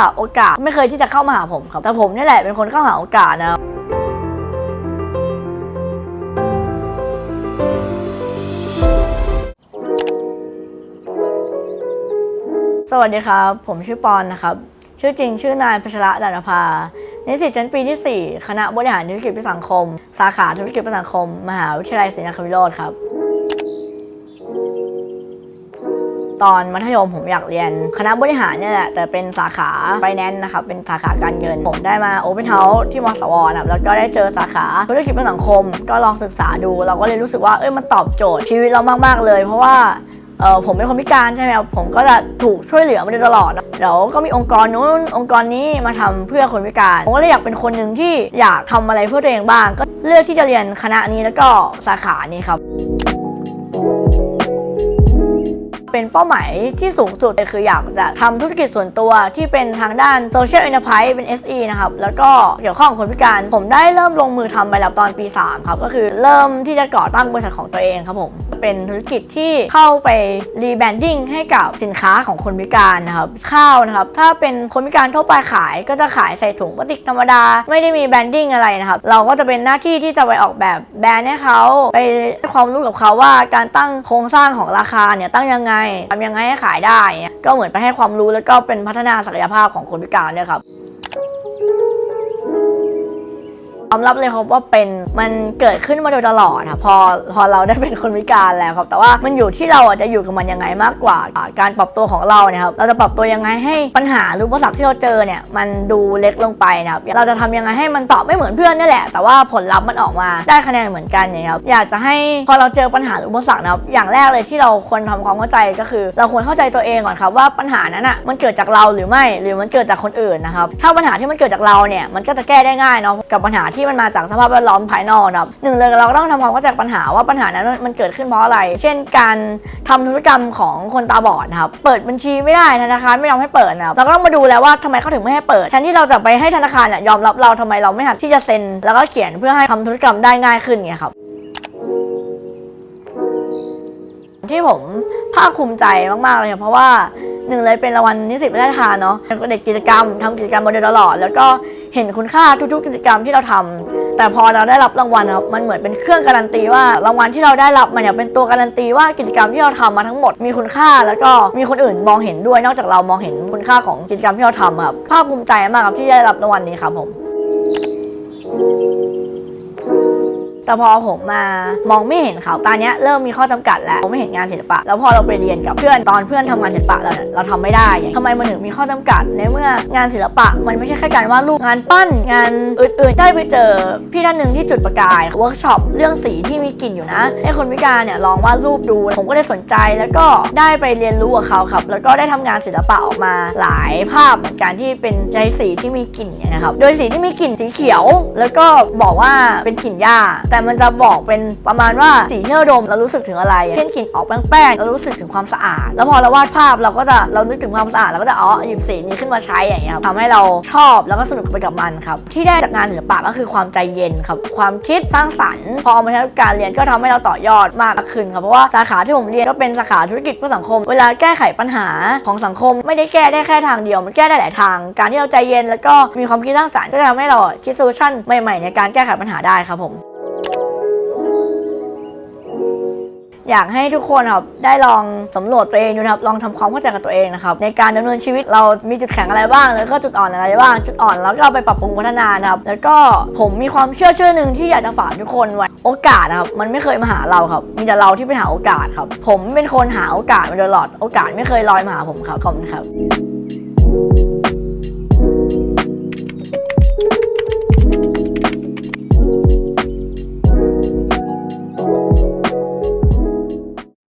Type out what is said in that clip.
หาโอกาสไม่เคยที่จะเข้ามาหาผมครับ แต่ผมนี่แหละเป็นคนเข้าหาโอกาสนะครับสวัสดีครับ ผมชื่อปอนนะครับ ชื่อจริงชื่อนายพัชระดานภานิสิตชั้นปีที่ 4 คณะบริหารธุรกิจเพื่อสังคม สาขาธุรกิจเพื่อสังคม มหาวิทยาลัยศรีนครินทร์วิโรธครับ ตอนมัธยมผมอยากเรียน คณะบริหารเนี่ยแหละแต่เป็นสาขาไฟแนนซ์นะครับเป็นสาขาการเงิน ผมได้มาโอเ n นเฮาส์ที่มสวนะครับแล้วก็ได้เจอสาขาธุรกิจเพื่อสังคม ก็ลองศึกษาดู เราก็เลยรู้สึกว่าเอ้ยมันตอบโจทย์ชีวิตเรามาก ๆ เลย เพราะว่าเออผมเป็นคนพิการใช่ไหมครับผมก็จะถูกช่วยเหลือมาโดยตลอดเดี๋ยวก็มีองค์กรนู้นองค์กรนี้มาทำเพื่อคนพิการผมก็เลยอยากเป็นคนหนึ่งที่อยากทำอะไรเพื่อตัวเองบ้าง ก็เลือกที่จะเรียนคณะนี้แล้วก็สาขานี้ครับ เป็นเป้าหมายที่สูงสุดเลยคืออยากจะทำธุรกิจส่วนตัวที่เป็นทางด้าน Social Enterprise เป็น SE นะครับ แล้วก็เกี่ยวข้องคนพิการ ผมได้เริ่มลงมือทำไปแล้วตอนปี 3 ครับ ก็คือเริ่มที่จะก่อตั้งบริษัทของตัวเองครับผม เป็นธุรกิจที่เข้าไปรีแบรนดิ้งให้กับสินค้าของคนพิการนะครับข้าวนะครับ ถ้าเป็นคนพิการทั่วไปขายก็จะขายใส่ถุงพลาสติกธรรมดา ไม่ได้มีแบรนดิ้งอะไรนะครับ เราก็จะเป็นหน้าที่ที่จะไปออกแบบแบรนด์ให้เขาไปให้ความรู้กับเขาว่าการตั้งโครงสร้างของราคาเนี่ยตั้งยังไงทำยังไงให้ขายได้ ก็เหมือนไปให้ความรู้แล้วก็เป็นพัฒนาศักยภาพของคนพิการเนี่ยครับ อมรับเลยครับว่าเป็นมันเกิดขึ้นมาโดยตลอดค่ะพอพอเราได้เป็นคนพิการแล้วครับ แต่ว่ามันอยู่ที่เราอะจะอยู่กับมันยังไงมากกว่า การปรับตัวของเราเนี่ยครับเราจะปรับตัวยังไงให้ปัญหาหรืออุปสรรคที่เราเจอเนี่ยมันดูเล็กลงไปนะครับเราจะทำยังไงให้มันตอบไม่เหมือนเพื่อนนี่แหละ แต่ว่าผลลัพธ์มันออกมาได้คะแนนเหมือนกันเนี่ยครับอยากจะให้พอเราเจอปัญหาหรืออุปสรรคนะครับอย่างแรกเลยที่เราควรทำความเข้าใจก็คือ เราควรเข้าใจตัวเองก่อนครับว่าปัญหานั้นอะมันเกิดจากเราหรือไม่หรือมันเกิดจากคนอื่นนะครับถ้าปัญหาที่มันเกิดจากเราเนี่ยมันก็จะแก้ได้ง่ายเนาะกับปัญหาที่มันมาจากสภาพแวดล้อมภายนอกนะครับหนึ่งเลยเราก็ต้องทำความเข้าใจปัญหาว่าปัญหานั้นมันเกิดขึ้นเพราะอะไร เช่น การทำธุรกรรมของคนตาบอดนะครับเปิดบัญชีไม่ได้ธนาคารไม่ยอมให้เปิดนะครับเราก็ต้องมาดูแล้วว่าทำไมเขาถึงไม่ให้เปิดแทนที่เราจะไปให้ธนาคารเนี่ยยอมรับเราทำไมเราไม่หัดที่จะเซ็น แล้วก็เขียนเพื่อให้ทำธุรกรรมได้ง่ายขึ้นเนี่ยครับที่ผมภาคภูมิใจมาก ๆ เลยครับเพราะว่า หนึ่งเลยเป็นรางวัลนิสิตพระราชทานเนาะเป็นเด็กกิจกรรมทำกิจกรรมมาโดยตลอด แล้วก็เห็นคุณค่าทุกๆ กิจกรรมที่เราทำแต่พอเราได้รับรางวัลครับมันเหมือนเป็นเครื่องการันตีว่ารางวัลที่เราได้รับมันเนี่ยเป็นตัวการันตีว่ากิจกรรมที่เราทำมาทั้งหมดมีคุณค่า แล้วก็มีคนอื่นมองเห็นด้วยนอกจากเรามองเห็นคุณค่าของกิจกรรมที่เราทำครับภาคภูมิใจมากครับที่ได้รับรางวัลนี้ครับผม แต่พอผมมามองไม่เห็นเขาตอนเนี้ยเริ่มมีข้อจำกัดแล้วผมไม่เห็นงานศิลปะ แล้วพอเราไปเรียนกับเพื่อนตอนเพื่อนทำงานศิลปะเราเนี่ยเราทำไม่ได้ทำไมมันถึงมีข้อจำกัดในเมื่องานศิลปะ มันไม่ใช่แค่การวาดรูปงานปั้นงานอื่นๆ ได้ไปเจอพี่ท่านหนึ่งที่จุดประกายเวิร์กช็อปเรื่องสีที่มีกลิ่นอยู่นะให้คนพิการเนี่ยลองวาดรูปดู ผมก็ได้สนใจแล้วก็ได้ไปเรียนรู้กับเขาครับ แล้วก็ได้ทำงานศิลปะออกมาหลายภาพเหมือนกันที่เป็นใช้สีที่มีกลิ่นเนี่ยนะครับโดยสีที่มีกลิ่นสีเขียว แล้วก็บอกว่าเป็นกลิ่นหญ้าแต่มันจะบอกเป็นประมาณว่าสีที่เราดมเรารู้สึกถึงอะไรเช่นกลิ่นออกแป้งๆเรารู้สึกถึงความสะอาด แล้วพอเราวาดภาพเราก็จะเรานึกถึงความสะอาดเราก็จะอ๋อหยิบสีนี้ขึ้นมาใช้อย่างเงี้ยครับทำให้เราชอบแล้วก็สนุกไปกับมันครับที่ได้จากงานศิลปะก็คือความใจเย็นครับความคิดสร้างสรรค์พอเอามาใช้กับการเรียนก็ทำให้เราต่อยอดมากขึ้นครับเพราะว่าสาขาที่ผมเรียนก็เป็นสาขาธุรกิจเพื่อสังคม เวลาแก้ไขปัญหาของสังคม ไม่ได้แก้ได้แค่ทางเดียว มันแก้ได้หลายทาง การที่เราใจเย็นแล้วก็มีความคิดสร้างสรรค์ก็จะทำให้เราคิดโซลูชันใหม่ๆ ในการแก้ไขปัญหาได้ครับผม อยากให้ทุกคนครับได้ลองสำรวจตัวเองดูนะครับลองทำความเข้าใจกับตัวเองนะครับในการดำเนินชีวิตเรามีจุดแข็งอะไรบ้าง แล้วก็จุดอ่อนอะไรบ้าง จุดอ่อนแล้วก็ไปปรับปรุงพัฒนานะครับแล้วก็ผมมีความเชื่อเชื่อหนึ่งที่อยากจะฝากทุกคนไว้โอกาสครับมันไม่เคยมาหาเราครับมีแต่เราที่ไปหาโอกาสครับ ผมเป็นคนหาโอกาสมาตลอดโอกาสไม่เคยลอยมาหาผมครับขอบคุณครับ